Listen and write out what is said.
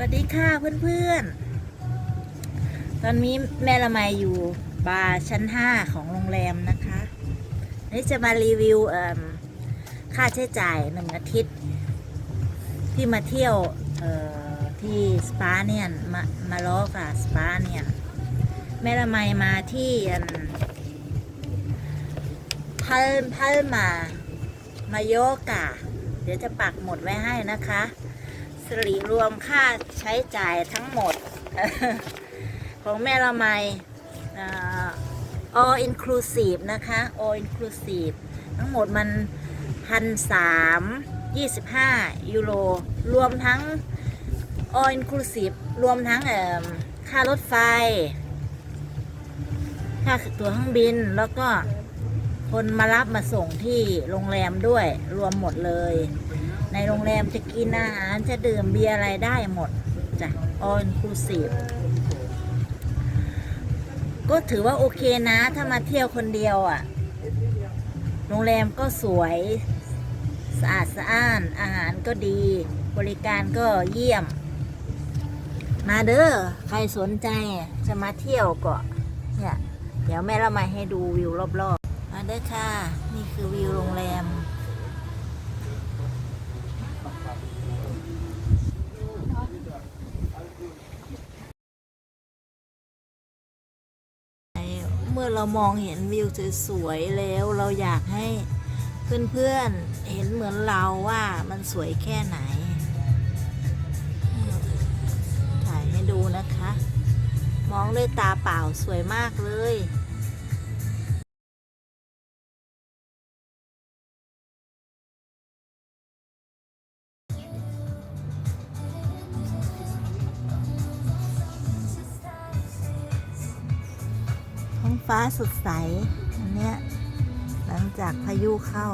วัสดีค่ะเพื่อนๆ ตอนนี้แม่ละไมอยู่บาร์ชั้น 5 ของโรงแรมนะคะนี่จะมารีวิวค่าใช้จ่ายหนึ่งอาทิตย์ ที่มาเที่ยวที่สปาเนี่ยมามาล้อกับสปาเนี่ยแม่ละไมมาที่พัลพัลมา มาโยกะเดี๋ยวจะปักหมดไว้ให้นะคะ สริรวมค่าใช้จ่ายทั้งหมด ของแม่ละไมอ่า all inclusive นะคะ all inclusive ทั้งหมดมันพันสามยี่สิบห้ายูโร รวมทั้ง all inclusive รวมทั้งเอ่อค่ารถไฟ ค่าตั๋วเครื่องบินแล้วก็คนมารับมาส่งที่โรงแรมด้วยรวมหมดเลย ในโรงแรมจะกินอาหารจะดื่มเบียร์อะไรได้หมดจ้ะ all inclusive ก็ถือว่าโอเคนะ ถ้ามาเที่ยวคนเดียวอะ่ะ โรงแรมก็สวยสะอาดสะอ้าน อาหารก็ดี บริการก็เยี่ยม มาเด้อ ใครสนใจจะมาเที่ยวก็เนี่ย เดี๋ยวแม่เรามาให้ดูวิวรอบๆ มาเด้อค่ะ นี่คือวิวโรงแรม เมื่อเรามองเห็นวิวสวยๆแล้วเราอยากให้เพื่อนๆเห็นเหมือนเราว่ามันสวยแค่ไหน ถ่ายให้ดูนะคะ มองด้วยตาเปล่าสวยมากเลย ท้องฟ้าสดใสอันเนี้ยหลังจากพายุเข้า